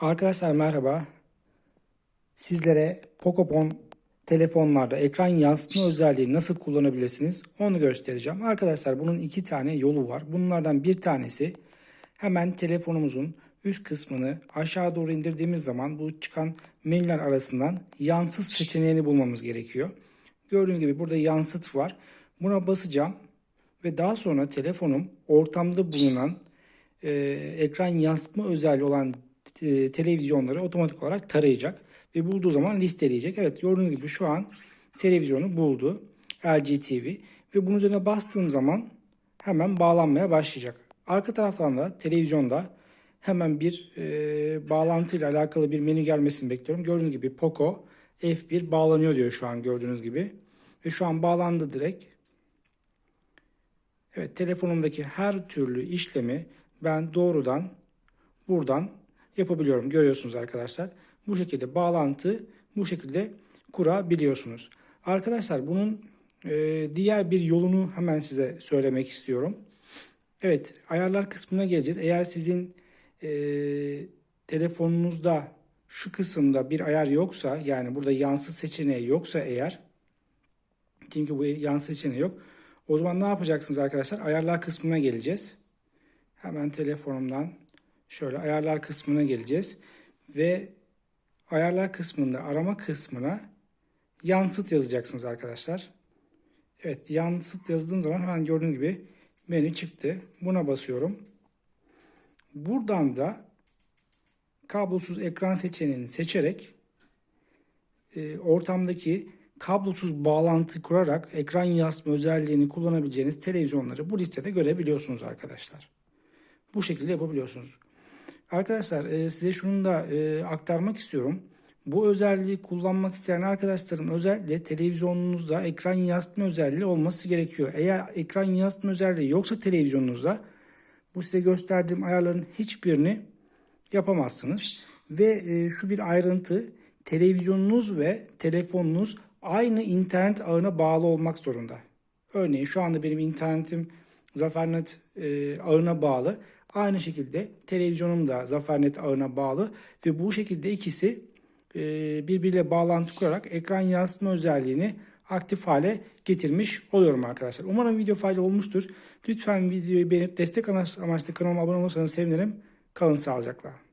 Arkadaşlar merhaba. Sizlere Pokopon telefonlarda ekran yansıtma özelliği nasıl kullanabilirsiniz onu göstereceğim. Arkadaşlar bunun iki tane yolu var. Bunlardan bir tanesi hemen telefonumuzun üst kısmını aşağı doğru indirdiğimiz zaman bu çıkan menüler arasından yansıt seçeneğini bulmamız gerekiyor. Gördüğünüz gibi burada yansıt var. Buna basacağım ve daha sonra telefonum ortamda bulunan e, ekran yansıtma özelliği olan televizyonları otomatik olarak tarayacak ve bulduğu zaman listeleyecek. Evet gördüğünüz gibi şu an televizyonu buldu. LG TV ve bunun üzerine bastığım zaman hemen bağlanmaya başlayacak. Arka taraftan da televizyonda hemen bir e, bağlantıyla alakalı bir menü gelmesini bekliyorum. Gördüğünüz gibi Poco F1 bağlanıyor diyor şu an gördüğünüz gibi. Ve şu an bağlandı direkt. Evet telefonumdaki her türlü işlemi ben doğrudan buradan yapabiliyorum. Görüyorsunuz arkadaşlar. Bu şekilde bağlantı bu şekilde kurabiliyorsunuz. Arkadaşlar bunun e, diğer bir yolunu hemen size söylemek istiyorum. Evet ayarlar kısmına geleceğiz. Eğer sizin e, telefonunuzda şu kısımda bir ayar yoksa yani burada yansıt seçeneği yoksa eğer çünkü bu yansıt seçeneği yok. O zaman ne yapacaksınız arkadaşlar? Ayarlar kısmına geleceğiz. Hemen telefonumdan şöyle ayarlar kısmına geleceğiz. Ve ayarlar kısmında arama kısmına yansıt yazacaksınız arkadaşlar. Evet yansıt yazdığım zaman hemen gördüğünüz gibi menü çıktı. Buna basıyorum. Buradan da kablosuz ekran seçeneğini seçerek e, ortamdaki kablosuz bağlantı kurarak ekran yansıtma özelliğini kullanabileceğiniz televizyonları bu listede görebiliyorsunuz arkadaşlar. Bu şekilde yapabiliyorsunuz. Arkadaşlar e, size şunu da e, aktarmak istiyorum. Bu özelliği kullanmak isteyen arkadaşlarım özellikle televizyonunuzda ekran yansıtma özelliği olması gerekiyor. Eğer ekran yansıtma özelliği yoksa televizyonunuzda bu size gösterdiğim ayarların hiçbirini yapamazsınız. Ve e, şu bir ayrıntı televizyonunuz ve telefonunuz aynı internet ağına bağlı olmak zorunda. Örneğin şu anda benim internetim Zafernet e, ağına bağlı. Aynı şekilde televizyonum da Zafernet ağına bağlı ve bu şekilde ikisi e, birbiriyle bağlantı kurarak ekran yansıtma özelliğini aktif hale getirmiş oluyorum arkadaşlar. Umarım video faydalı olmuştur. Lütfen videoyu beğenip destek amaçlı kanalıma abone olursanız sevinirim. Kalın sağlıcakla.